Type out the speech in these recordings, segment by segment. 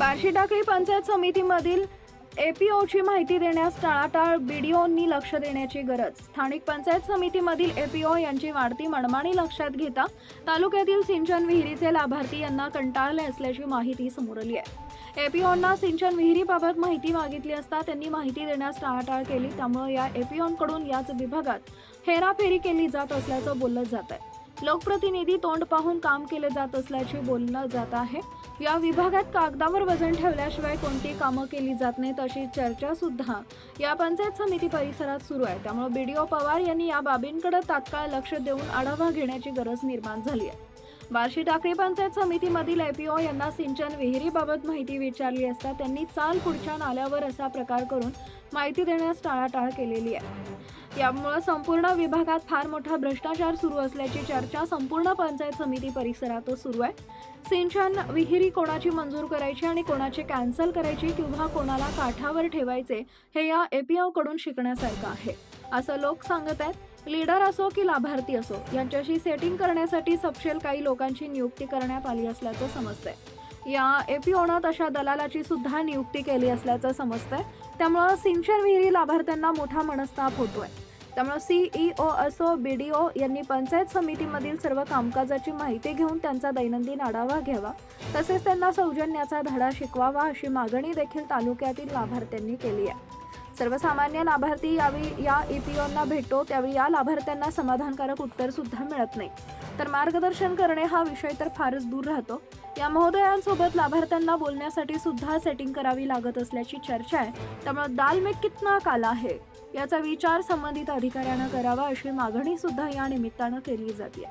बार्शी टाकळी पंचायत समितीमधील एपीओची माहिती देण्यास टाळाटाळ बीडीओंनी लक्ष देण्याची गरज. स्थानिक पंचायत समितीमधील एपीओ यांची वाढती मनमानी लक्षात घेता तालुक्यातील सिंचन विहिरीचे लाभार्थी यांना कंटाळले असल्याची माहिती समोर आली आहे. एपीओंना सिंचन विहिरीबाबत माहिती मागितली असता त्यांनी माहिती देण्यास टाळाटाळ केली त्यामुळे या एपीओंकडून याच विभागात हेराफेरी केली जात असल्याचं बोललं जात आहे लोकप्रतिनिधी तोंड पाहून काम केले जात असल्याचे बोललं जात आहे. या विभागात कागदावर वजन ठेवल्याशिवाय कोणती कामं केली जात नाहीत अशी चर्चा सुद्धा या पंचायत समिती परिसरात सुरू आहे. त्यामुळे ओ पवार यांनी या बाबींकडे तात्काळ लक्ष देऊन आढावा घेण्याची गरज निर्माण झाली आहे. बार्शी टाकळी पंचायत समितीमधील एपीओ यांना सिंचन विहिरीबाबत माहिती विचारली असता त्यांनी चाल पुढच्या नाल्यावर असा प्रकार करून माहिती देण्यास टाळाटाळ केलेली आहे. यामुळे संपूर्ण विभागात फार मोठा भ्रष्टाचार सुरू असल्याची चर्चा संपूर्ण पंचायत समिती परिसरात सुरू आहे. सिंचन विहिरी कोणाची मंजूर करायची आणि कोणाची कॅन्सल करायची किंवा कोणाला काठावर ठेवायचे हे या एपीओकडून शिकण्यासारखं आहे. असं लोक सांगत आहेत. लीडर असो की लाभार्थी असो यांच्याशी सेटिंग करण्यासाठी सपशेल काही लोकांची नियुक्ती करण्यात आली असल्याचं समजतंय. या एपीओनं तशा दलालाची सुद्धा नियुक्ती केली असल्याचं समजतंय. त्यामुळं सिंचन विहिरी लाभार्थ्यांना मोठा मनस्ताप होतोय. त्यामुळे सीईओ असो बी डी ओ यांनी पंचायत समितीमधील सर्व कामकाजाची माहिती घेऊन त्यांचा दैनंदिन आढावा घ्यावा. तसेच त्यांना सौजन्याचा धडा शिकवावा अशी मागणी देखील तालुक्यातील लाभार्थ्यांनी केली आहे. सर्वसामान्य लाभार्थी यावेळी या ईपीओंना भेटतो त्यावेळी या लाभार्थ्यांना समाधानकारक उत्तर सुद्धा मिळत नाही. तर मार्गदर्शन करणे हा विषय तर फारच दूर राहतो. या महोदयांसोबत लाभार्थ्यांना बोलण्यासाठी सुद्धा सेटिंग करावी लागत असल्याची चर्चा आहे. त्यामुळे दाल में कितना काला है? याचा विचार संबंधित अधिकाऱ्यांना करावा अशी मागणी सुद्धा या निमित्तानं केली जाते.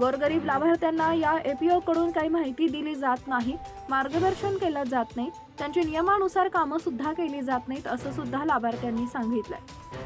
गोरगरीब लाभार्थ्यांना या एपीओ कडून काही माहिती दिली जात नाही मार्गदर्शन केलं जात नाही त्यांची नियमानुसार कामं सुद्धा केली जात नाहीत असं सुद्धा लाभार्थ्यांनी सांगितलंय.